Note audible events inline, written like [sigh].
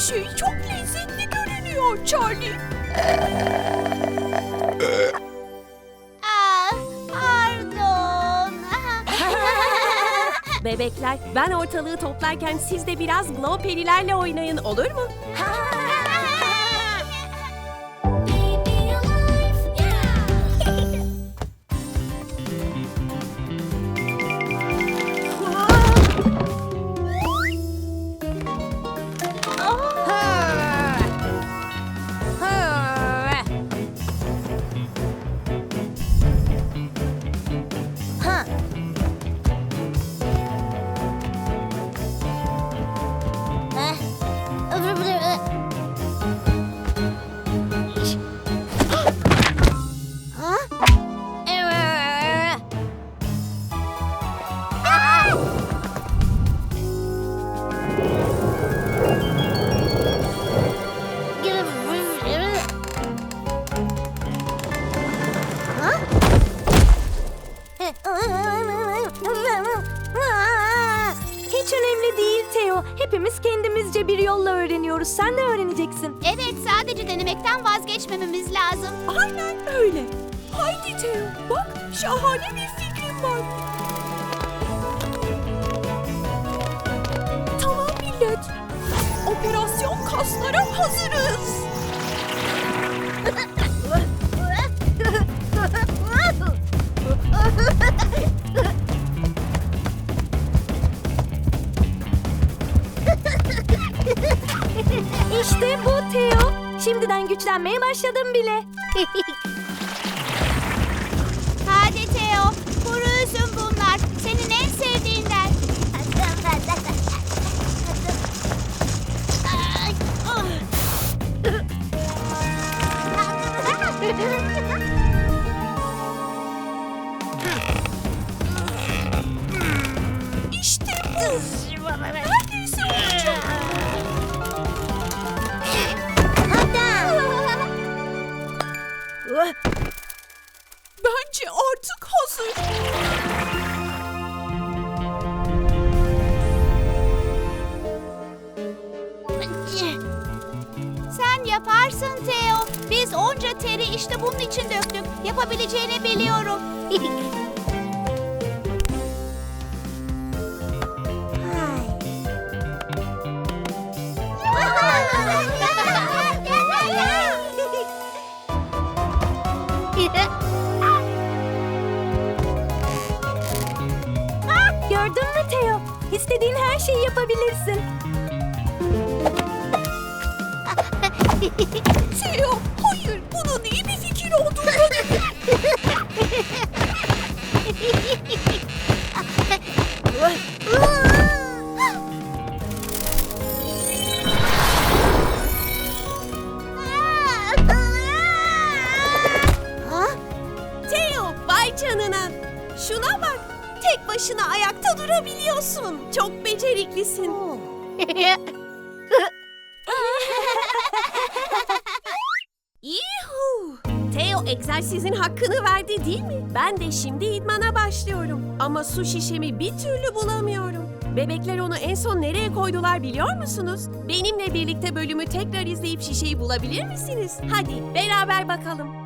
şey çok lezzetli görünüyor Charlie. Aa, pardon. [laughs] Bebekler, ben ortalığı toplarken siz de biraz glow perilerle oynayın olur mu? [laughs] Theo. Hepimiz kendimizce bir yolla öğreniyoruz. Sen de öğreneceksin. Evet, sadece denemekten vazgeçmememiz lazım. Aynen öyle. Haydi Theo, bak şahane bir fikrim var. Tamam millet. Operasyon kaslara hazırız. İşte bu Theo. Şimdiden güçlenmeye başladım bile. [laughs] Hadi Theo, kuru üzüm bunlar. Senin en sevdiğinden. Ay. [laughs] İşte bu. [laughs] Bence artık hazır. Sen yaparsın Theo. Biz onca teri işte bunun için döktük. Yapabileceğini biliyorum. [laughs] Gördün mü Theo? İstediğin her şeyi yapabilirsin. [laughs] Theo, hayır. Bunun iyi bir fikir olduğunu Ha? Theo, vay canına. Şuna bak. Tek başına ayakta durabiliyorsun. Çok beceriklisin. [laughs] Yuhu! Theo egzersizin hakkını verdi değil mi? Ben de şimdi idmana başlıyorum. Ama su şişemi bir türlü bulamıyorum. Bebekler onu en son nereye koydular biliyor musunuz? Benimle birlikte bölümü tekrar izleyip şişeyi bulabilir misiniz? Hadi beraber bakalım.